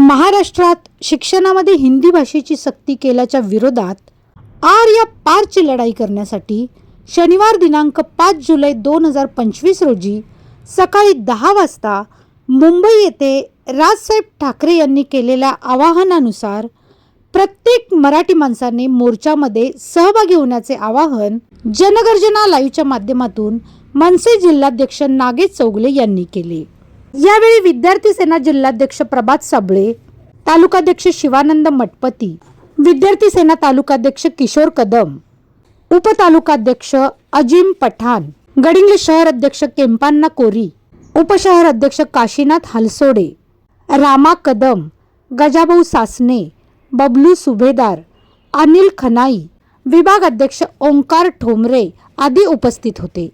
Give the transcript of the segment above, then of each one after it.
महाराष्ट्रात शिक्षणामध्ये हिंदी भाषेची सक्ती केल्याच्या विरोधात आर या पारची लढाई करण्यासाठी शनिवार दिनांक पाच जुलै दोन हजार पंचवीस रोजी सकाळी दहा वाजता मुंबई येथे राजसाहेब ठाकरे यांनी केलेल्या आवाहनानुसार प्रत्येक मराठी माणसाने मोर्चामध्ये सहभागी होण्याचे आवाहन जनगर्जना लाईव्हच्या माध्यमातून मनसे जिल्हाध्यक्ष नागेश चौगले यांनी केले. यावेळी विद्यार्थी सेना जिल्हाध्यक्ष प्रभात साबळे तालुकाध्यक्ष शिवानंद मठपती विद्यार्थी सेना तालुकाध्यक्ष किशोर कदम उपतालुकाध्यक्ष अजिम पठाण गडिंगले शहर अध्यक्ष केम्पान्ना कोरी उपशहर अध्यक्ष काशीनाथ हलसोडे रामा कदम गजाभाऊ सासने बबलू सुभेदार अनिल खनाई विभाग अध्यक्ष ओंकार ठोंबरे आदी उपस्थित होते.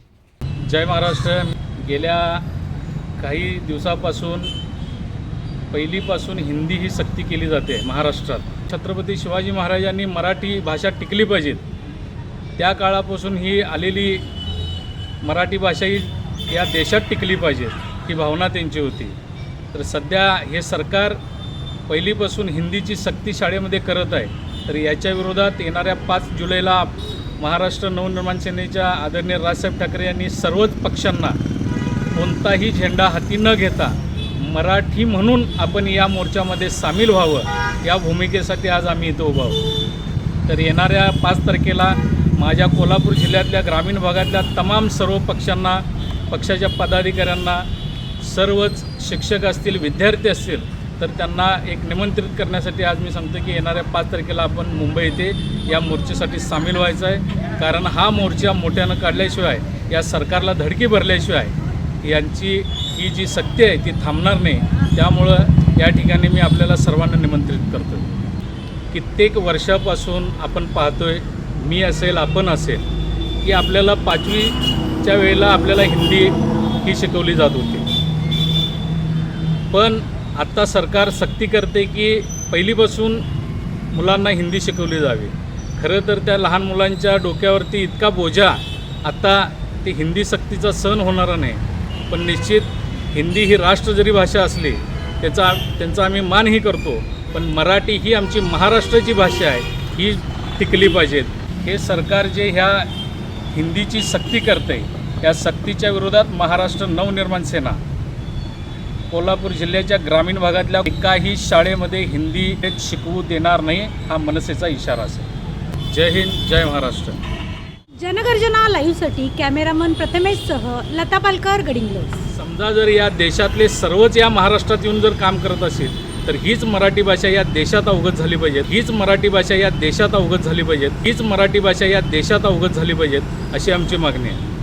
जय महाराष्ट्र. गेल्या काही दिवसापासून पहिलीपासून हिंदी ही सक्ती केली जाते महाराष्ट्रात. छत्रपती शिवाजी महाराजांनी मराठी भाषा टिकली पाहिजेत. त्या काळापासून ही आलेली मराठी भाषा ही या देशात टिकली पाहिजे ही भावना त्यांची होती. तर सध्या हे सरकार पहिलीपासून हिंदीची सक्ती शाळेमध्ये करत आहे. तर याच्या विरोधात येणाऱ्या पाच जुलैला महाराष्ट्र नवनिर्माण सेनेच्या आदरणीय राजसाहेब ठाकरे यांनी सर्वच पक्षांना कोणताही झेंडा हाती न घेता मराठी म्हणून आपण या मोर्चामध्ये सामील व्हावं. या भूमिकेसाठी आज आम्ही इथं उभा आहोत. तर येणाऱ्या पाच तारखेला माझ्या कोल्हापूर जिल्ह्यातल्या ग्रामीण भागातल्या तमाम सर्व पक्षांना पक्षाच्या पदाधिकाऱ्यांना सर्वच शिक्षक असतील विद्यार्थी असतील तर त्यांना एक निमंत्रित करण्यासाठी आज मी सांगतो की येणाऱ्या पाच तारखेला आपण मुंबई येथे या मोर्चेसाठी सामील व्हायचं आहे. कारण हा मोर्चा मोठ्यानं काढल्याशिवाय या सरकारला धडकी भरल्याशिवाय यांची ही जी सत्य आहे ती थांबणार नाही. त्यामुळं या ठिकाणी मी आपल्याला सर्वांना निमंत्रित करतो कित्येक वर्षापासून आपण पाहतोय मी असेल आपण असेल की आपल्याला पाचवीच्या वेळेला आपल्याला हिंदी ही शिकवली जात होती. पण आत्ता सरकार सक्ती करते की पहिलीपासून मुलांना हिंदी शिकवली जावी. खरं तर त्या लहान मुलांच्या डोक्यावरती इतका बोजा आत्ता ते हिंदी सक्तीचा सण होणारा नाही. पण निश्चित हिंदी ही राष्ट्र जरी भाषा असली त्याचा त्यांचा आम्ही मानही करतो पण मराठी ही आमची महाराष्ट्राची भाषा आहे ही टिकली पाहिजेत. हे सरकार जे ह्या हिंदीची सक्ती करते या सक्तीच्या विरोधात महाराष्ट्र नवनिर्माण सेना कोल्हापूर जिल्ह्याच्या ग्रामीण भागातल्या एकाही शाळेमध्ये हिंदी शिकवू देणार नाही हा मनसेचा इशारा असेल. जय हिंद जय महाराष्ट्र. जनगर्जना लाईव्हसाठी कॅमेरामन प्रथमेशसह लता पालकर गडिंग्लज समजा जर या देशातले सर्वच या महाराष्ट्रात येऊन जर काम करत असेल तर हीच मराठी भाषा या देशात अवगत झाली पाहिजे हीच मराठी भाषा या देशात अवगत झाली पाहिजे हीच मराठी भाषा या देशात अवगत झाली पाहिजेत अशी आमची मागणी आहे.